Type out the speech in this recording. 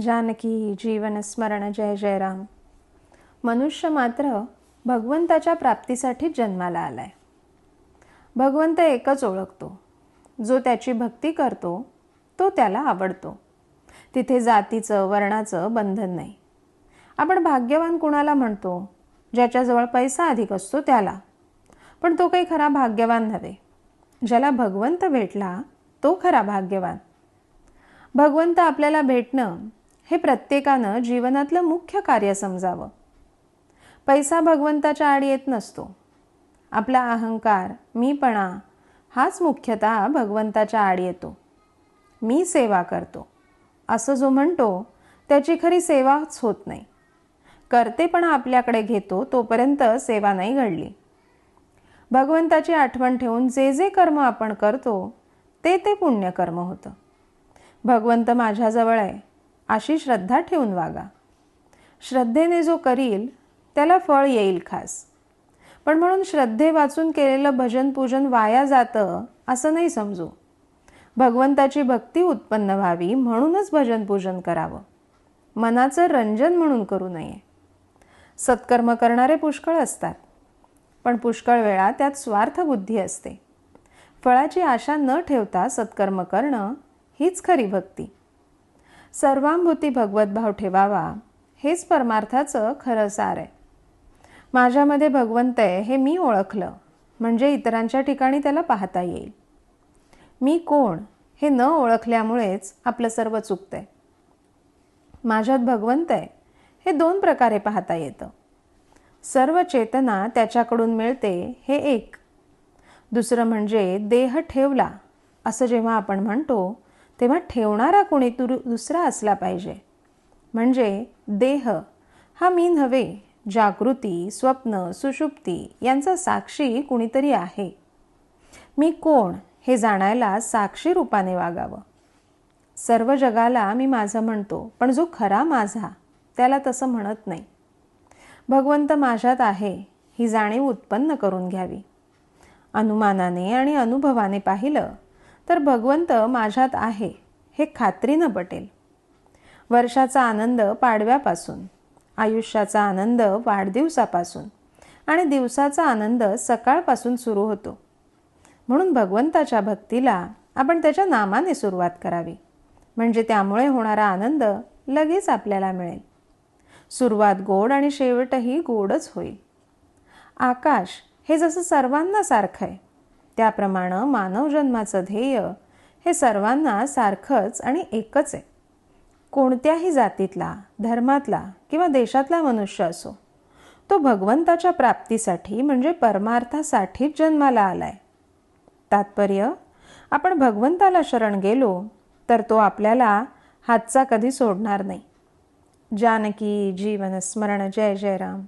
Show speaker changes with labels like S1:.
S1: जानकी जीवन स्मरण जय जयराम मनुष्य मात्र भगवंताच्या प्राप्तीसाठी जन्माला आलाय. भगवंत एकच ओळखतो. जो त्याची भक्ती करतो तो त्याला आवडतो. तिथे जातीचं वर्णाचं बंधन नाही. आपण भाग्यवान कुणाला म्हणतो? ज्याच्याजवळ पैसा अधिक असतो त्याला. पण तो काही खरा भाग्यवान नव्हे. ज्याला भगवंत भेटला तो खरा भाग्यवान. भगवंत आपल्याला भेटणं हे प्रत्येकानं जीवनातलं मुख्य कार्य समजावं. पैसा भगवंताच्या आड येत नसतो. आपला अहंकार मीपणा हाच मुख्यतः भगवंताच्या आड येतो मी सेवा करतो. असं जो म्हणतो त्याची खरी सेवाच होत नाही. करतेपणा आपल्याकडे घेतो तोपर्यंत सेवा नाही घडली. भगवंताची आठवण ठेवून जे जे कर्म आपण करतो ते ते पुण्यकर्म होतं. भगवंत माझ्याजवळ आहे. अशी श्रद्धा ठेवून वागा. श्रद्धेने जो करील त्याला फळ येईल खास. पण म्हणून श्रद्धे वाचून केलेलं भजन पूजन वाया जातं असं नाही समजू. भगवंताची भक्ती उत्पन्न व्हावी म्हणूनच भजन पूजन करावं. मनाचं रंजन म्हणून करू नये. सत्कर्म करणारे पुष्कळ असतात. पण पुष्कळ वेळा त्यात स्वार्थ बुद्धी असते. फळाची आशा न ठेवता सत्कर्म करणं हीच खरी भक्ती. सर्वांभूती भगवतभाव ठेवावा हेच परमार्थाचं खरं सार आहे. माझ्यामध्ये भगवंत आहे हे मी ओळखलं म्हणजे इतरांच्या ठिकाणी त्याला पाहता येईल. मी कोण हे न ओळखल्यामुळेच आपलं सर्व चुकतं आहे माझ्यात भगवंत आहे हे दोन प्रकारे पाहता येतं. सर्व चेतना त्याच्याकडून मिळते हे एक. दुसरं म्हणजे देह ठेवला असं जेव्हा आपण म्हणतो तेव्हा ठेवणारा कोणी तु दुसरा असला पाहिजे. म्हणजे देह हा मी नव्हे जागृती स्वप्न सुषुप्ती यांचा साक्षी कुणीतरी आहे. मी कोण हे जाणायला साक्षी रूपाने वागावं? सर्व जगाला मी माझं म्हणतो पण जो खरा माझा त्याला तसं म्हणत नाही. भगवंत माझ्यात आहे ही जाणीव उत्पन्न करून घ्यावी. अनुमानाने आणि अनुभवाने पाहिलं तर भगवंत माझ्यात आहे हे खात्रीनं पटेल. वर्षाचा आनंद पाडव्यापासून आयुष्याचा आनंद वाढदिवसापासून आणि दिवसाचा आनंद सकाळपासून सुरू होतो. म्हणून भगवंताच्या भक्तीला आपण त्याच्या नामाने सुरुवात करावी. म्हणजे त्यामुळे होणारा आनंद लगेच आपल्याला मिळेल. सुरुवात गोड आणि शेवटही गोडच होईल. आकाश हे जसं सर्वांना सारखं आहे त्याप्रमाणे मानव जन्माचं ध्येय हे सर्वांना सारखंच आणि एकच आहे. कोणत्याही जातीतला धर्मातला किंवा देशातला मनुष्य असो तो भगवंताच्या प्राप्तीसाठी म्हणजे परमार्थासाठीच जन्माला आलाय. तात्पर्य आपण भगवंताला शरण गेलो तर तो आपल्याला हातचा कधी सोडणार नाही. जानकी जीवन स्मरण जय जय राम